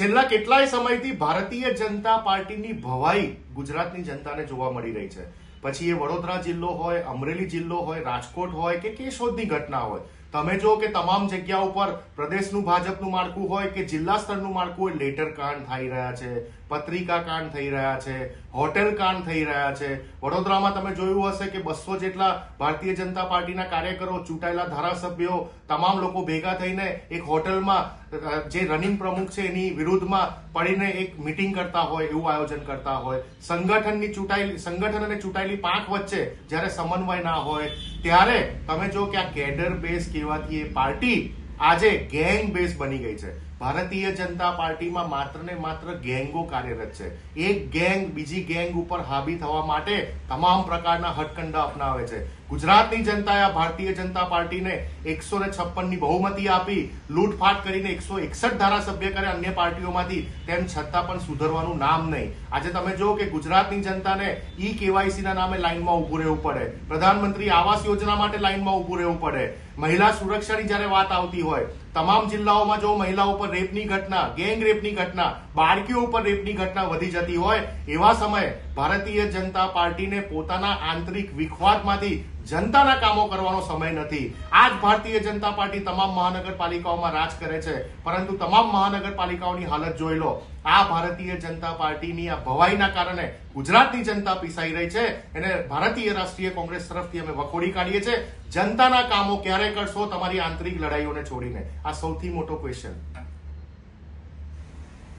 છેલ્લા કેટલાય સમયથી ભારતીય જનતા પાર્ટીની ભવાઈ ગુજરાતની જનતાને જોવા મળી રહી છે. પછી એ વડોદરા જિલ્લો હોય, અમરેલી જિલ્લો હોય, રાજકોટ હોય કે કેશોદની ઘટના હોય તમે જો કે તમામ જગ્યા ઉપર પ્રદેશનું ભાજપનું માળખું હોય કે જિલ્લા સ્તરનું માળખું હોય, લેટર કાંડ થઈ રહ્યા છે, પત્રિકા કાંડ થઈ રહ્યા છે, હોટેલ કાંડ થઈ રહ્યા છે. વડોદરામાં તમે જોયું હશે કે બસો જેટલા ભારતીય જનતા પાર્ટીના કાર્યકરો, ચૂંટાયેલા ધારાસભ્યો, તમામ લોકો ભેગા થઈને એક હોટલમાં જે રનિંગ પ્રમુખ છે એની વિરુદ્ધમાં પડીને એક મિટિંગ કરતા હોય, એવું આયોજન કરતા હોય. સંગઠનની ચૂંટાયેલી, સંગઠન અને ચૂંટાયેલી પાંખ વચ્ચે જ્યારે સમન્વય ના હોય, ત્યારે તમે જો કે આ કેડર બેઝ કહેવાતી એ પાર્ટી આજે ગેંગ બેઝ બની ગઈ છે. ભારતીય જનતા પાર્ટીમાં માત્ર ને માત્ર ગેંગો કાર્યરત છે. એક ગેંગ બીજી ગેંગ ઉપર હાબી થવા માટે તમામ પ્રકારના હટકંડા અપનાવે છે. ગુજરાતની જનતાએ ભારતીય જનતા પાર્ટીને એકસો ને છપ્પનની બહુમતી આપી, લૂંટફાટ કરીને એકસો એકસઠ ધારાસભ્ય કરે અન્ય પાર્ટીઓમાંથી, તેમ છતાં પણ સુધરવાનું નામ નહીં. આજે તમે જો કે ગુજરાતની જનતાને ઈ કેવાયસીના નામે લાઇનમાં ઉભું રહેવું પડે. પ્રધાનમંત્રી આવાસ યોજના માટે લાઇનમાં ઉભું રહેવું પડે. મહિલા સુરક્ષાની જ્યારે વાત આવતી હોય તમામ જિલ્લાઓમાં જો મહિલાઓ પર રેપની ઘટના, ગેંગ રેપની ઘટના, બાળકીઓ ઉપર રેપની ઘટના વધી જતી હોય, એવા સમયે ભારતીય જનતા પાર્ટીને પોતાના આંતરિક વિખવાદમાંથી જનતાના કામો કરવાનો સમય નથી. આજ ભારતીય જનતા પાર્ટી તમામ મહાનગરપાલિકાઓમાં રાજ કરે છે. પરંતુ તમામ મહાનગરપાલિકાઓની હાલત જોઈ લો. આ ભારતીય જનતા પાર્ટીની આ ભવાઈના કારણે ગુજરાતની જનતા પીસાઈ રહી છે. એને ભારતીય રાષ્ટ્રીય કોંગ્રેસ તરફથી અમે વખોડી કાઢીએ છીએ. જનતાના કામો ક્યારે કરશો? તમારી આંતરિક લડાઈઓને છોડીને. આ સૌથી મોટો ક્વેશ્ચન